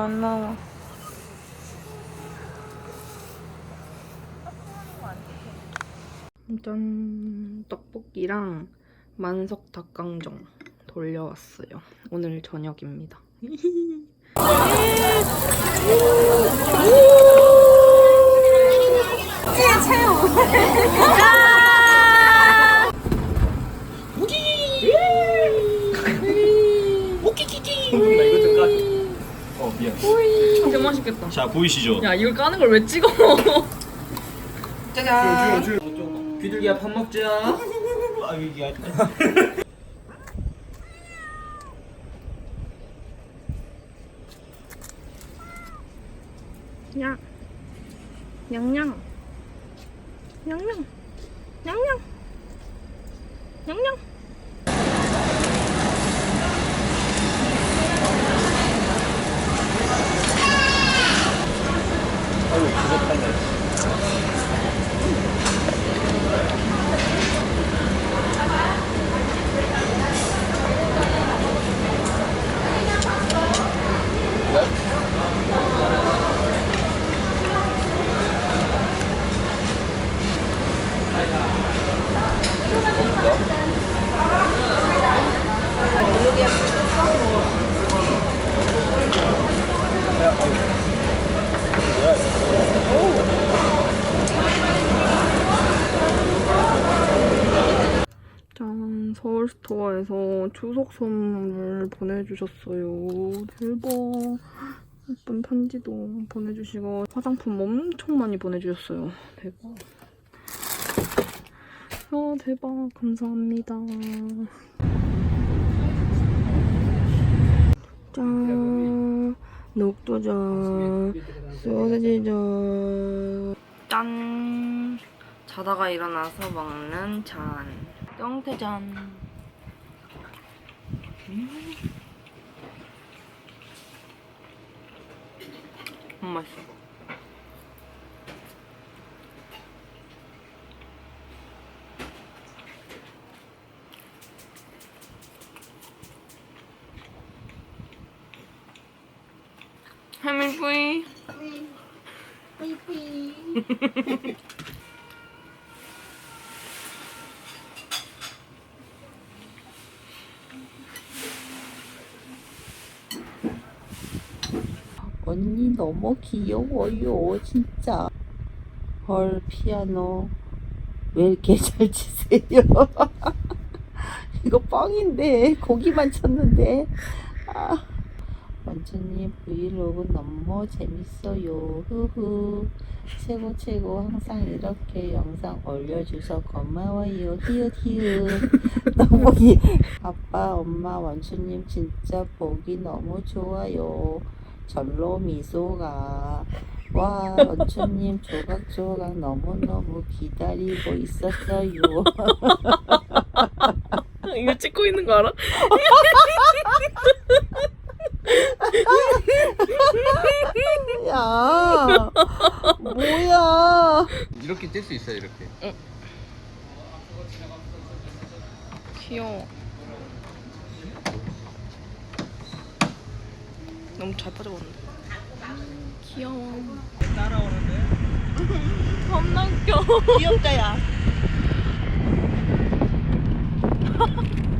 안 나와. 짠 떡볶이랑 만석 닭강정 돌려왔어요. 오늘 저녁입니다. 최우 맛있겠다. 자 보이시죠? 야 이걸 까는 걸 왜 찍어? 짜잔. 비둘기야 밥 먹자. 아 아. 야, 냥냥, 냥냥, 냥냥, 냥냥. 아 서울 스토어에서 추석 선물 보내주셨어요. 대박. 예쁜 편지도 보내주시고 화장품 엄청 많이 보내주셨어요. 대박. 아, 대박. 감사합니다. 짠. 녹두전. 소세지전. 짠. 자다가 일어나서 먹는 잔. 똥태잔. 음. 음, 맛있어. 할머니 뿌이. 언니 너무 귀여워요 진짜. 헐 피아노. 왜 이렇게 잘 치세요? 이거 뻥인데 고기만 쳤는데. 아 원주님 브이로그 너무 재밌어요. 흐흐. 최고 최고 항상 이렇게 영상 올려줘서 고마워요. 히읗 히읗. 너무 기 아빠 엄마 원주님 진짜 보기 너무 좋아요 절로 미소가 와 원주님 조각조각 너무너무 기다리고 있었어요 이거 찍고 있는 거 알아? 야 뭐야 이렇게 뗄수 있어요 이렇게 귀여워. 너무 잘 빠져버렸네. 귀여워. 따라오는데. 겁나 웃겨. 귀엽다 야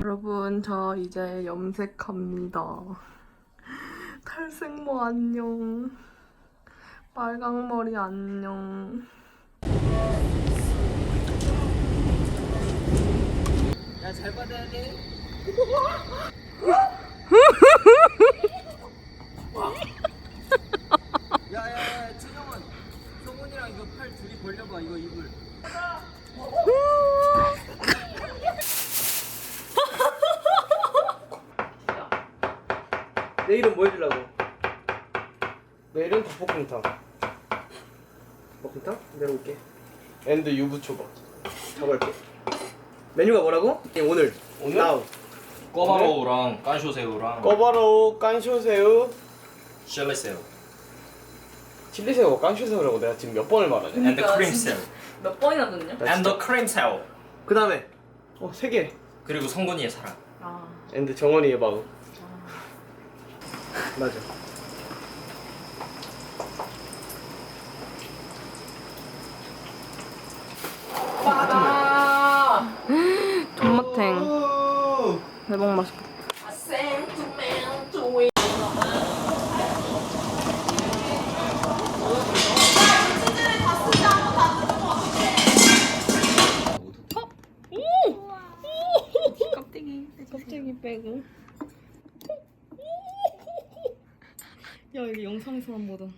여러분, 저 이제 염색합니다. 탈색모 안녕. 빨강머리 안녕. 야 잘 받아야 돼. 야야야 준영은 성훈 이거 팔 둘이 벌려봐 이거 입을. 내 이름 뭐 해주려고? 내 이름 닭볶음탕 볶음탕? 내려올게 앤드 유부초밥 잡을게 메뉴가 뭐라고? 예, 오늘 오늘? 나우 꼬바로우랑 깐쇼새우랑 꼬바로우 깐쇼새우 셜레새우 칠리 새우가 깡실새우라고 내가 지금 몇 번을 말하냐 And the cream 진짜- 몇 번이나 듣냐? 나 And the cream cell. 그 다음에 어세개 그리고 성군이의 사랑. 아, 앤드 정원이의 마음 맞아 빠다. 돈마탱 대박 맛있겠다. I sent a. 아이고. 야, 이거 영상에서 안 보던.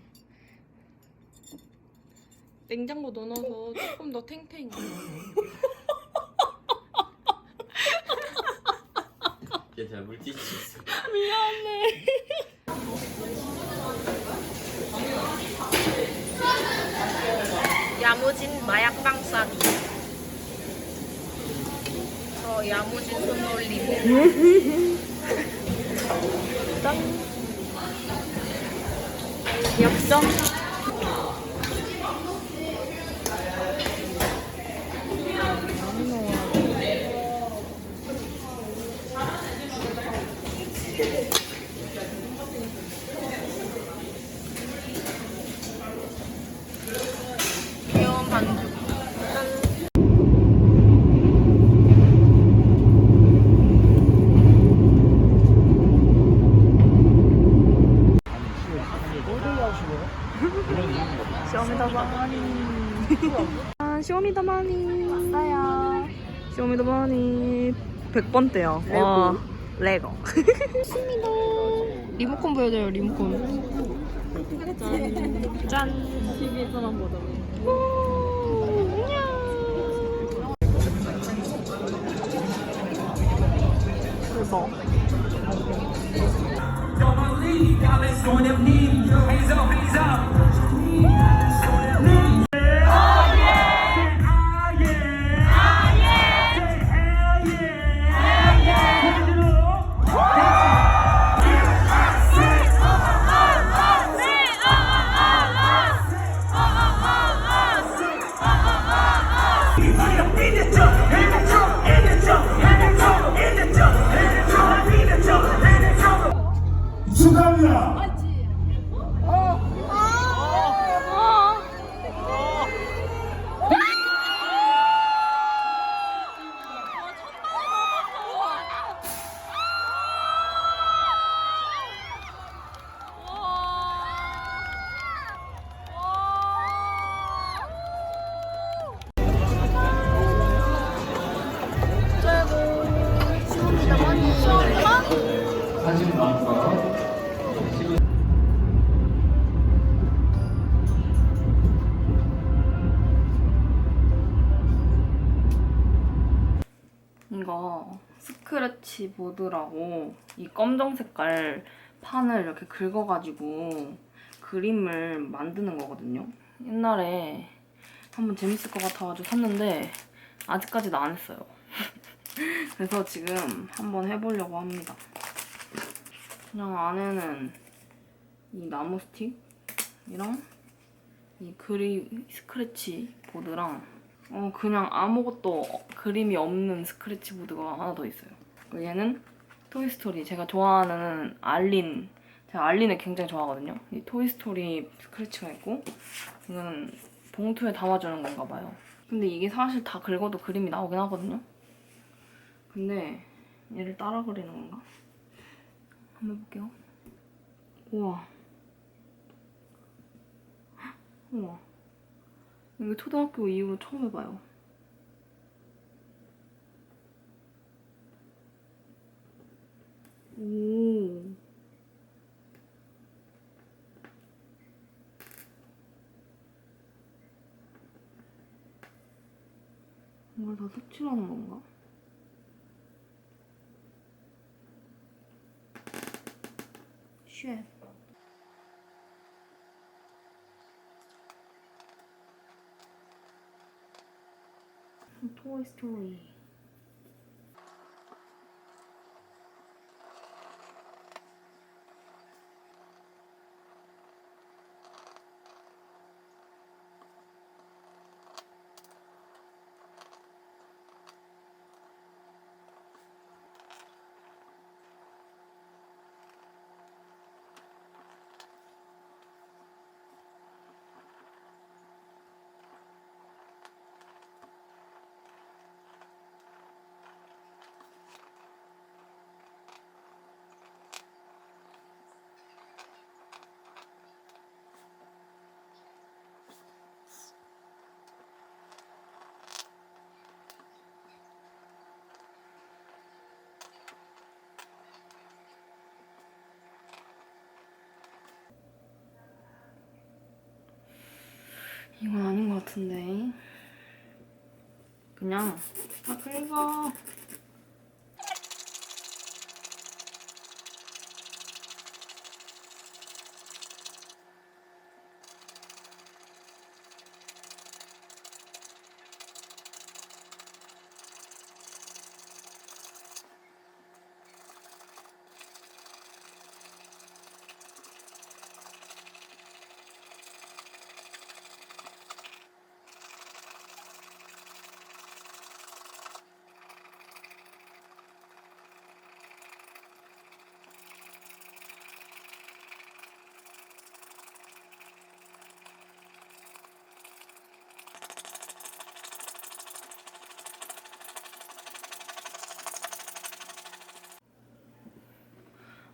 냉장고 넣어서 조금 더 탱탱해. 걔잘 물티슈 있어. 미안해. 야무진 마약 야무진 손놀림. 짠. 역점. 귀여운 반죽. 쇼미더머니. 아, 쇼미더머니. 왔어요. 쇼미더머니 100번대요. 와, 레고. 좋습니다. 리모컨 보여줘요, 리모컨. 짠. 짠. TV에서만 보던. 축 이거 스크래치 보드라고 이 검정 색깔 판을 이렇게 긁어가지고 그림을 만드는 거거든요. 옛날에 한번 재밌을 것 같아가지고 샀는데 아직까지도 안 했어요. 그래서 지금 한번 해보려고 합니다. 그냥 안에는 이 나무 스틱이랑 이 그리 스크래치 보드랑 어 그냥 아무것도 그림이 없는 스크래치 보드가 하나 더 있어요. 얘는 토이스토리 제가 좋아하는 알린 제가 알린을 굉장히 좋아하거든요. 이 토이스토리 스크래치가 있고 이거는 봉투에 담아주는 건가 봐요. 근데 이게 사실 다 긁어도 그림이 나오긴 하거든요. 근데 얘를 따라 그리는 건가? 한번 해볼게요. 우와. 헉, 우와. 이거 초등학교 이후로 처음 해봐요. 오. 이걸 다 색칠하는 건가? 쉣. 토 이건 아닌 것 같은데. 그냥 다 긁어.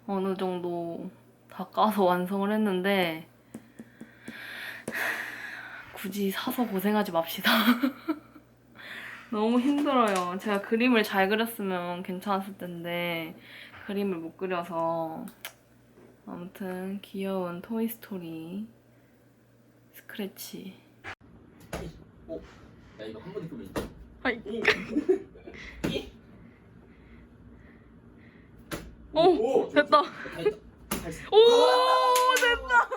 어느 정도 다 까서 완성을 했는데 굳이 사서 고생하지 맙시다. 너무 힘들어요. 제가 그림을 잘 그렸으면 괜찮았을 텐데 그림을 못 그려서 아무튼 귀여운 토이스토리 스크래치 야 이거 한 번에 끄면 있다. 하이. 오, 됐다. 오, 됐다.